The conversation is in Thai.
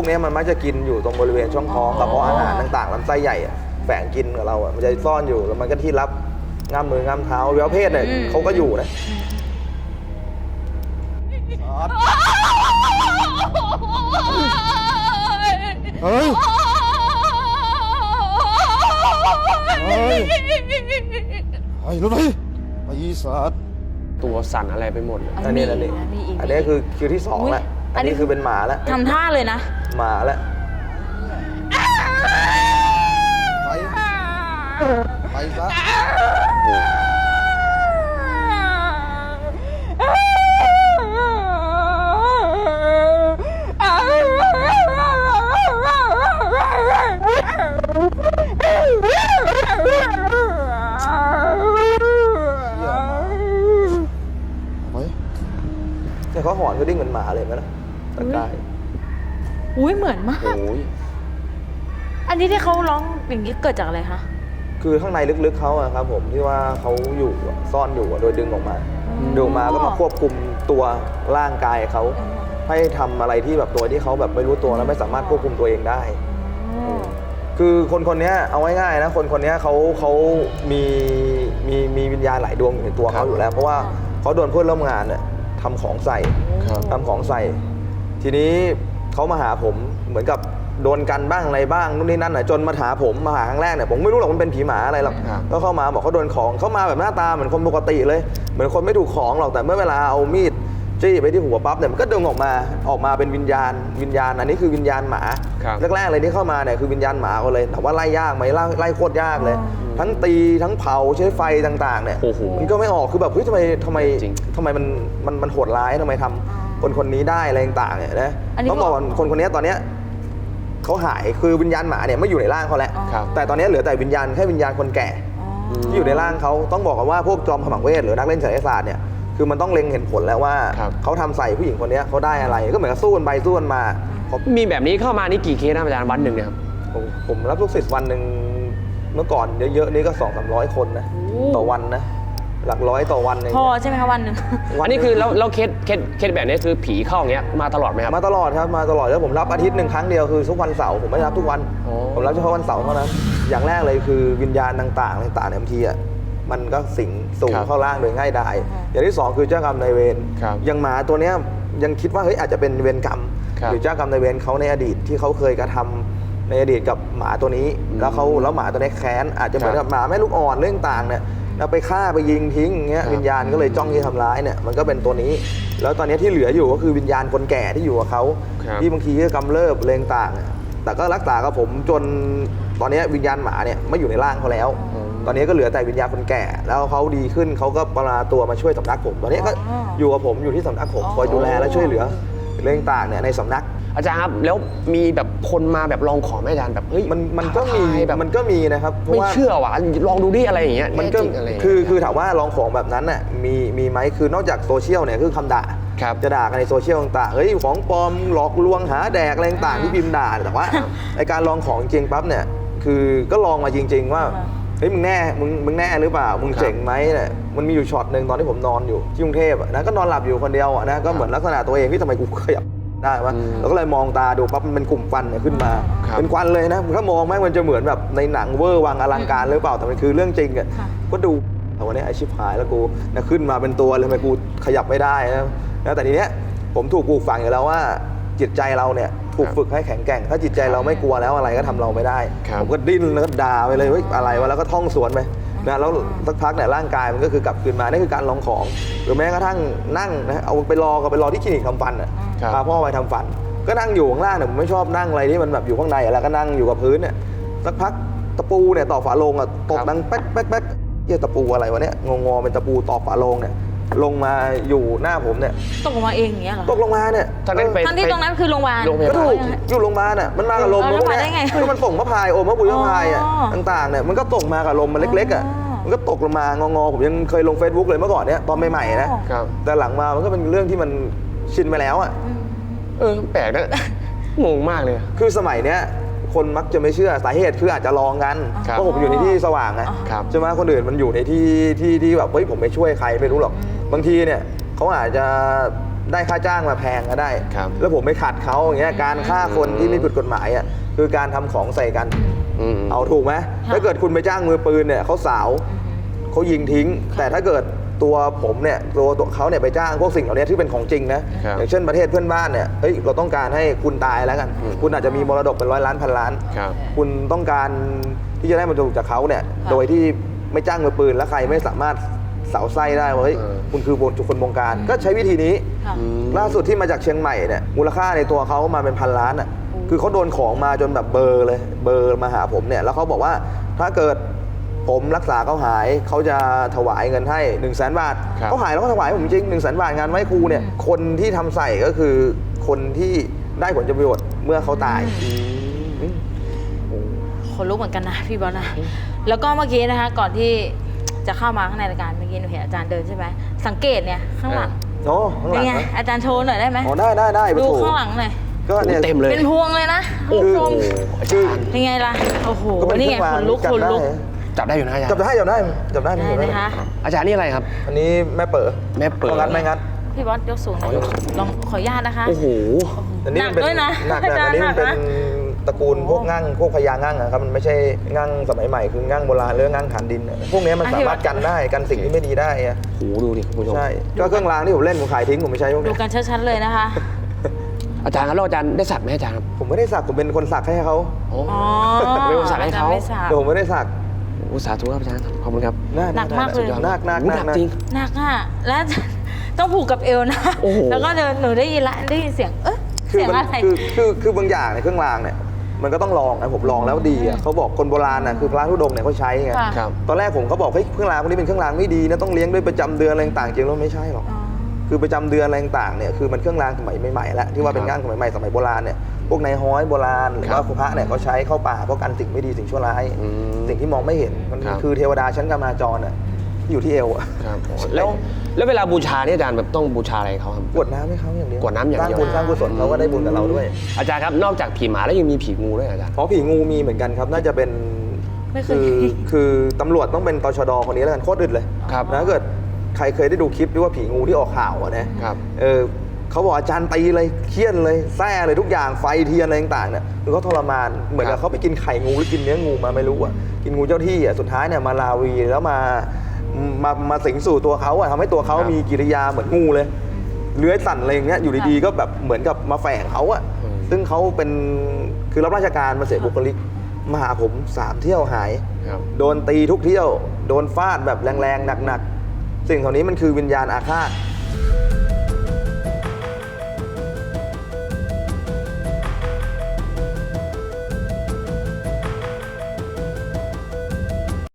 วกนี้มันมักจะกินอยู่ตรงบริเวณช่องท้องกระเพาะอาหารต่างๆลำไส้ใหญ่อะแฝงกินกับเราอะมันจะซ่อนอยู่แล้วมันก็ที่รับง่ามมือง่ามเท้าอวัยวะเพศเนี่ยอืม เขาก็อยู่นะเฮ้ย เฮ้ยไอ้รถไปไอ้สัตว์ตัวสั่นอะไรไปหมดเลยอันนี้อันนี้มีอีกอันนี้คือคิวที่สองแล้วอุ๊ยอัอันนนี้ นี้คือเป็นหมาแล้วทำท่าเลยนะห มาแล้วไปไปซะไปเนี่ยเขาหอนก็ดิ้งเหมือนหมาเลยไหมล่ะตะกาย อุ้ยเหมือนมาก โอ้ยอันนี้ที่เขาร้องอย่างนี้เกิดจากอะไรคะคือข้างในลึกๆเขาอะครับผมที่ว่าเขาอยู่อะซ่อนอยู่อะโดยดึงออกมาอืมดึงออกมาก็มาควบคุมตัวร่างกายเขาให้ทำอะไรที่แบบตัวที่เขาแบบไม่รู้ตัวแล้วไม่สามารถควบคุมตัวเองได้ อ๋อ คือคนคนเนี้ยเอาง่ายๆนะคนคนเนี้ยเขาเขามีมีมีวิญญาณหลายดวงอยู่ในตัวเขาอยู่แล้ว เพราะว่าเขาโดนเพื่อนร่วมงานเนี่ยทำของใส่ครับ ทำของใส่ ทีนี้ เขามาหาผมเหมือนกับโดนกันบ้างอะไรบ้างนู่นนี่นั่นน่ะจนมาหาผมมาหาครั้งแรกเนี่ยผมไม่รู้หรอกมันเป็นผีหมาอะไรหรอกครับก็เข้ามาบอกเขาโดนของเขามาแบบหน้าตาเหมือนคนปกติเลย เหมือนคนไม่ถูกของหรอกแต่เมื่อเวลาเอามีดจี้ไปที่หัวปั๊บเนี่ยมันก็ดึงออกมาออกมาเป็นวิญญาณ วิญญาณอันนี้คือวิญญาณหมาครับ แรกๆเลยที่เข้ามาเนี่ยคือวิญญาณหมาเขาเลยแต่ว่าไล่ยากไหมไล่ไล่โคตรยากเลย ทั้งตีทั้งเผาใช้ไฟต่างๆเนี่ยโอ้โหมันก็ไม่ออกคือแบบเฮ้ยทำไมทำไมจริง ทำไมมันมันมันโหดร้ายทำไมทำ คนคนนี้ได้อะไรต่างๆเนี่ยนะอันนี้ต้องบอกว่าคนคนนี้ตอนเนี้ยเขาหายคือวิญญาณหมาเนี่ยไม่อยู่ในร่างเขาแล้วอ๋อ ครับ แต่ตอนนี้เหลือแต่วิญญาณแค่วิญญาณคนแก่ อ๋อที่อยู่ในร่างเขาต้องบอกกันว่าพวกจอมขมังเวทหรือนักเล่นไสยศาสตร์เนี่ยคือมันต้องเล็งเห็นผลแล้วว่าครับเขาทำใส่ผู้หญิงคนเนี้ยเขาได้อะไรก็เหมือนกับสู้กันไปสู้กันมาผมมีแบบนี้เข้ามานี่กี่เคสนะอาจารย์วันหนึ่งเนี่ยครับ ผมผมรับลูกศิษย์วันหนึ่งเมื่อก่อนเยอะๆนี่ก็สองสามร้อยคนนะโอ้ ต่อวันนะ หลักร้อยต่อวันเองพอใช่ไหมคะวันหนึ่ง อันนี้คือแล้วแล้วเคสเคสเคสแบบนี้คือผีเข้าอย่างเงี้ยมาตลอดไหมครับ มาตลอดครับมาตลอดแล้วผมรับอาทิตย์หนึ่งครั้งเดียวคือทุกวันเสาร์ผมไม่รับทุกวัน อ๋อ ผมรับเฉพาะวันเสาร์เท่านั้น อย่างแรกเลยคือวิญญาณต่างๆต่างๆเนี่ยบางทีอะมันก็สิงสู่ครับเข้าร่างโดยง่ายดายอืมอย่างที่สองคือเจ้ากรรมนายเวรครับอย่างหมาตัวเนี้ยยังคิดว่าเฮ้ยอาจจะเป็นเวรกรรม ครับหรือเจ้ากรรมนายเวรเขาในอดีตที่เขาเคยกระทำในอดีตกับหมาตัวนี้อืมแล้วเขาแล้วหมาตัวนี้แค้นอาจจะเหมือนกับหมาแม่ลูกอ่อนเรื่องต่างเนี่ย แล้วไปฆ่าไปยิงทิ้งอย่างเงี้ยครับวิญญาณก็เลยจ้องที่ทำร้ายเนี่ยมันก็เป็นตัวนี้ แล้วตอนนี้ที่เหลืออยู่ก็คือวิญญาณคนแก่ที่อยู่กับเขาครับ ที่บางทีก็กำเริบเรงต่างอะแต่ก็รักษากับผมจนตอนนี้วิญญาณหมาเนี่ยไม่อยู่ในร่างเขาแล้วอืมตอนนี้ก็เหลือแต่วิญญาณคนแก่ แล้วเขาดีขึ้นเขาก็ปลาตัวมาช่วยสำนักผม ตอนนี้ก็อ๋ออยู่กับผมอยู่ที่สำนักผมอ๋อคอยดูแลและช่วยเหลือเรื่องต่างเนี่ยในสำนัก อาจารย์ครับแล้วมีแบบคนมาแบบลองของไหมอาจารย์แบบเฮ้ยมันมันก็มีท้าทายแบบมันก็มีนะครับเพราะไม่ว่า เชื่อว่ะลองดูดิอะไรอย่างเงี้ยมันก็แจริงอะไรย่างคืเงี้อยคือถามว่าลองของแบบนั้นน่ะมีมีไหมคือนอกจากโซเชียลเนี่ยคือคำด่าครับจะด่ากันในโซเชียลต่างๆเฮ้ยของปลอมหลอกลวงหาแดกอะไรต่างๆที่พิมพ์ด่าแต่ว่าไอการลองของจริงปั๊บเนี่ยคือก็ลองมาจริง ๆ ว่าอ่าเฮ้ยมึงแน่มึงมึงแน่หรือเปล่ามึงครับเจ๋งไหมเนี่ยมันมีอยู่ช็อตหนึ่งตอนที่ผมนอนอยู่ที่กรุงเทพอะนะก็นอนหลับอยู่คนเดียวอะนะก็เหมือนลักษณะตัวเองที่ทำไมกูขยับ ได้วะอืมแล้วก็เลยมองตาดูปั๊บมันเป็นกลุ่มควันเนี่ยขึ้นมา ครับ เป็นควันเลยนะถ้ามองแม่งมันจะเหมือนแบบในหนังเวอร์วังอลังการหรือเปล่าแต่มันคือเรื่องจริงอะค่ะ ก็ดูแต่วันนี้ไอชิบหายแล้วกูนะขึ้นมาเป็นตัวเลยทำไมกูขยับไม่ได้นะนะแต่ทีเนี้ยผมถูกปลูกฝังอยู่แล้วว่า จิตใจเราเนี่ยถูกครับฝึกให้แข็งแกร่ง ถ้าจิตใจเราไม่กลัวแล้วอะไรก็ทำเราไม่ได้ ครับ ผมก็ดิ้นแล้วก็ด่าไปเลยเฮ้ยอะไรวะแล้วก็ท่องสวนไป นะแล้วสักพักเนี่ยร่างกายมันก็คือกลับคืนมานี่คือการลองของหรือแม้กระทั่งนั่งนะเอาไปรอก็ไปรอที่คลินิกทำฟันอะครับ พาพ่อไปทำฟัน ก็นั่งอยู่ข้างล่างเนี่ยผมไม่ชอบนั่งอะไรที่มันแบบอยู่ข้างในอะแล้วก็นั่งอยู่กับพื้นเนี่ยสักพักตะปูเนี่ยต่อฝาโลงอะตกครับดังแป๊กแป๊กแป๊กเหียตะปูอะไรวะเนี่ยงงๆเป็นตะปูต่อฝาโลงเนี่ย ลงมาอยู่หน้าผมเนี่ย ตกลงมาเองอย่างเงี้ยเหรอตกลงมาเนี่ยตอนนั้นไป ทั้งที่ตรงนั้นคือโรงพยาบาล โรงพยาก็บาลถูกอยู่โรงพยาบาลอะมันมากับลมเออแล้วพวกมาได้เนี้ไงยคือมันส่งมะพร้ายโอมมะปุยมะพร้ายอะอ๋อต่างๆเนี่ยมันก็ตกมากับลมมันเล็กๆอะอ๋อ มันก็ตกลงมางอๆผมยังเคยลง Facebook เลยเมื่อก่อนเนี่ยตอนใหม่ๆนะอ๋อครับ แต่หลังมามันก็เป็นเรื่องที่มันชินไปแล้วอะ อืม เออ แปลกนะ งงมากเลยคือสมัยเนี้ย คนมักจะไม่เชื่อสาเหตุคืออาจจะลองกันครับ เพราะผมอยู่ในที่สว่างไงครับ ใช่ไหมคนอื่นมันอยู่ในที่ที่ที่แบบเฮ้ยผมไม่ช่วยใครไม่รู้หรอก บางทีเนี่ยเขาอาจจะได้ค่าจ้างมาแพงก็ได้ ครับแล้วผมไม่ขัดเขาอย่างเงี้ยการฆ่าคนที่ไม่ผิดกฎหมายอะคือการทำของใส่กัน อืม เอาถูกไหมถ้าเกิดคุณไปจ้างมือปืนเนี่ยเขาสาวเขายิงทิ้ง แต่ถ้าเกิด ตัวผมเนี่ยตัวตัวเขาเนี่ยไปจ้างพวกสิ่งเหล่านี้ที่เป็นของจริงนะครับอย่างเช่นประเทศเพื่อนบ้านเนี่ยเฮ้ยเราต้องการให้คุณตายแล้วกัน อืม คุณอาจจะมีมรดกเป็นร้อยล้านพันล้าน ครับ คุณต้องการที่จะได้มรดกจากเขาเนี่ยโดยที่ไม่จ้างมือปืนและใครไม่สามารถเสาไส้ได้ว่าเฮ้ยเออ คุณคือคนบงการ ก็ใช้วิธีนี้ ค่ะ อืม ล่าสุดที่มาจากเชียงใหม่เนี่ยมูลค่าในตัวเขามาเป็นพันล้านอะคือเขาโดนของมาจนแบบเบอร์เลยเบอร์มาหาผมเนี่ยแล้วเขาบอกว่าถ้าเกิด ผมรักษาเขาหายเขาจะถวายเงินให้1นึ่งแสนบาทครับเขาหายแล้วก็ถวายผมจริง1นึ่งแสนบาทงานไหว้ครูเนี่ยคนที่ทำใส่ก็คือคนที่ได้ผลประโยชน์เมื่อเขาตายคนลุกเหมือนกันนะพี่บอลนะแล้วก็เมื่อกี้นะคะ ก่อนที่จะเข้ามาข้างในรายการเมื่อกี้หนูเห็นอาจารย์เดินใช่ไหมสังเกตเนี่ยข้างหลังโอ้ข้างหเป็ลันงไงนะอาจารย์โชว์หน่อยได้ไหมอ๋อได้ได้ได้ปะดูโถข้างหลังหน่อยก็เนี่ยโอ้เต็มเลยเป็นพวงเลยนะโอ้คุณโหผู้ชมอาคืจาอรย์เป็นไงล่ะโอ้โหก็เป็นนี่ไงเครื่องขรางนลุกจับขนลุกได้ จับได้อยู่นะอาจารจับย์ได้จับได้จับได้ได้จับไหมได้คะ อาจารย์นี่อะไรครับ อันนี้แม่เป๋อแม่เป๋อพราะงั้นไม่งั้นพี่บอสยกสูงหน่อยอ๋อยกสูงลองขออนุญาตนะคะโอ้โหอันนี้หนัมักนเป็นด้วยนะหนักอานะจารย์อันนี้มันเป็นหนักนะตระกูลพวกงั่งพวกพญางั่งอะครับมันไม่ใช่งั่งสมัยใหม่คืองั่งโบราณหรืองั่งฐานดินอะพวกนี้มันอะสามารถพี่ว่ากันได้กันสิ่งที่ไม่ดีได้อะโหดูดิคุณผู้ชมใช่ก็เครื่องรางที่ผมเล่นผมขายทิ้งผมไม่ใช้พวกดูนี้กันชัดๆเลยนะคะอาจารย์ครับแล้วอาจารย์ได้สักไหมอาจารย์ครับผมไม่ได้สักผมเป็นคนสักให้เขาโอ้อ๋อไม่ต้องสักให้เขาอจรย์ไม่สักแต่ผมไม่ได้สัก โหสาธุครับอาจารย์ขอบคุณครับ หนักมากเลย หนักหนักโอ้หโหนักหนักจริง หนักอะ แล้วต้องผูกกับเอวนะ โอ้โห แล้วก็เดินหนูได้ยินละได้ยินเสียง เอ๊ะคือเสียงมันอะไร คือคือคือบางอย่างในยเครื่องรางเนี่ยมันก็ต้องลองนะผมลองแล้วดีอะเขาบอกคนโบราณน่ะคือพระธุดงค์เนี่ยเขาใช้ไงค่ะ ครับ ตอนแรกผมเขาบอกเฮ้ยเครื่องรางพวกนี้เป็นเครื่องรางไม่ดีนะต้องเลี้ยงด้วยประจำเดือนอะไรต่างๆจริงแล้วไม่ใช่หรอก อ๋อ คือประจำเดือนอะไรต่างๆเนี่ยคือมันเครื่องรางสมัยใหม่ๆแล้วที่ว่าเป็นครับงานสมัยใหม่สมัยโบราณเนี่ยพวกนายฮ้อยโบราณหรือครัว่าบพระเนี่ยเขาใช้เข้าป่าเพราะกันสิ่งไม่ดีสิ่งชั่วร้ายอืมสิ่งที่มองไม่เห็นมันครับคือเทวดาชั้นกามาจรอะที่อยู่ที่เอวอะครับแล้วแล้วเวลาบูชาเนี่ยอาจารย์แบบต้องบูชาอะไรเขาครับกรวดน้ำให้เขาอย่างเดียวกรวดน้ำอย่างเดียวสร้างบุญสร้างกุศลเขาก็ได้บุญกับเราด้วย อาจารย์ครับนอกจากผีหมาแล้วยังมีผีงูด้วยเหรออาจารย์เพราะผีงูมีเหมือนกันครับ น่าจะเป็นไม่เคคืยอเห็นคือตำรวจต้องเป็นตชดคนนี้แล้วกันโคตรอึดเลยครับนะถ้าเกิดใค รเคยได้ดูคลิปที่ว่าผีงูที่ออกข่าวอะนะครับ เออเขาบอกอาจารย์ตีเลยเคี่ยนเลยแซ่เลยทุกอย่างไฟเทียนอะไรต่างๆเนี่ยคือเขาทรมานเหมือนครักับบเขาไปกินไข่งูหรือกินเนื้องูมาไม่รู้อะกินงูเจ้าที่อะสุดท้ายเนี่ยมาลาวีแล้วมามามาสิงสู่ตัวเขาอะทำให้ตัวเขาครับมีกิริยาเหมือนงูเลย เลื้อยสั่นอะไรอย่างเงี้ยอยู่ดีๆก็แบบเหมือนกับมาแฝงเขาอะอืมซึ่งเขาเป็นคือรับราชการมาเสียบุคลิกมาหาผมสามเที่ยวหายครับโดนตีทุกเที่ยว โดนฟาดแบบแรงๆหนักๆ สิ่งเหล่านี้มันคือวิญญาณอาฆาต